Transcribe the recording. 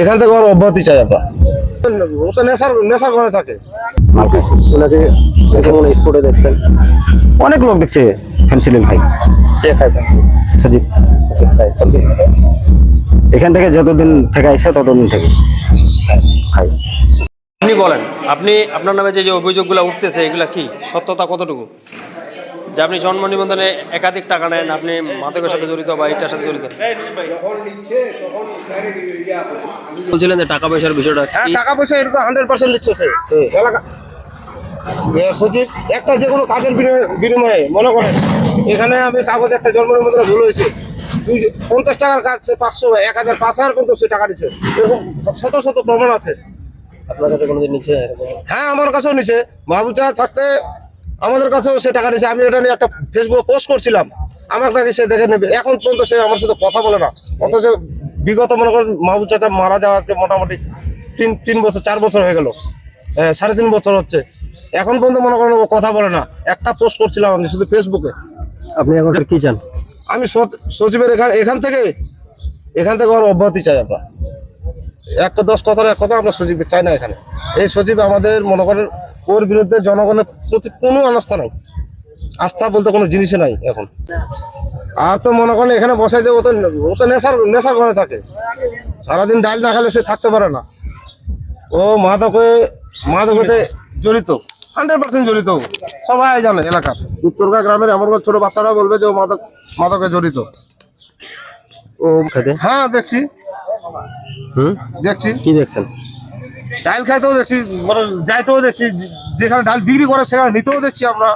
এখান থেকে ওর অব্যাহতি চাই আমরা। ও তো নেশার নেশা করে থাকে। ওনাকে কেমন স্পোর্টে দেখতেন অনেক লোক দেখছে ফেন্সিলিন খাই কে খাইতেন সজীব। এখান থেকে যতদিন থেকে আসছে ততদিন থেকে। খাই আপনি বলেন আপনি আপনার নামে যে যে অভিযোগগুলো উঠতেছে এগুলা কি? সত্যতা কতটুকু? যে আপনি জন্ম নিবন্ধনে একাধিক টাকা নেন আপনি মাদকের সাথে জড়িত বা এটার সাথে জড়িত? বলছিলেন যে টাকা পয়সার বিষয়টা হ্যাঁ টাকা পয়সা এটা তো হান্ড্রেড পার্সেন্ট নিচ্ছে সে এলাকা সচিব একটা যে কোনো কাজের বিনিময়ে- মনে করেন এখানে আমি কাগজ একটা জন্ম নিবন্ধনে ভুল হয়েছে। দুই পঞ্চাশ টাকার কাজ সে পাঁচশো এক হাজার পাঁচ হাজার পর্যন্ত সে টাকা দিচ্ছে। এরকম শত শত প্রমাণ আছে। আপনার কাছে কোনোদিন নিচে এরকম? হ্যাঁ আমার কাছেও নিছে মাহবুজা থাকতে আমাদের কাছেও সে টাকা নিছে আমি এটা নিয়ে একটা ফেসবুকে পোস্ট করছিলাম। আমার কাছে সে দেখে নেবে। এখন পর্যন্ত সে আমার সাথে কথা বলে না। অথচ বিগত মনে করেন মাহবুব চাচা মারা যাওয়াতে মোটামুটি তিন তিন বছর চার বছর হয়ে গেল। সাড়ে তিন বছর হচ্ছে। এখন পর্যন্ত মনে করেন ও কথা বলে না। একটা পোস্ট করছিলাম আমি শুধু ফেসবুকে আপনি এখন কি চান? আমি সচ- সচিবের এখান এখান থেকে এখান থেকে আমার অব্যাহতি চাই আমরা। এক দশ কথার এক কথা আমরা সচিব চাই না এখানে। এই সচিব আমাদের মনে করেন ওর বিরুদ্ধে জনগণের প্রতি কোনো আস্থা নাই। আস্থা বলতে কোনো জিনিসই নাই এখন। আর তো মনে করেন এখানে বসাই দেবো তো ও তো নেশার নেশা করে থাকে। সারাদিন ডাল না খেলে সে থাকতে পারে না। ও মাদকে মাদকতে জড়িত হান্ড্রেড পার্সেন্ট জড়িত। সবাই জানে এলাকার। উত্তরগা গ্রামের এমন ছোট বাচ্চারা বলবে যে ও মাদক মাদকে জড়িত। ও হ্যাঁ দেখছি। হুম? দেখছি। কি দেখছেন? ডাল খাইতেও দেখছি মানে যাইতেও দেখছি যেখানে ডাল বিক্রি করে সেখানে নিতেও দেখছি আমরা।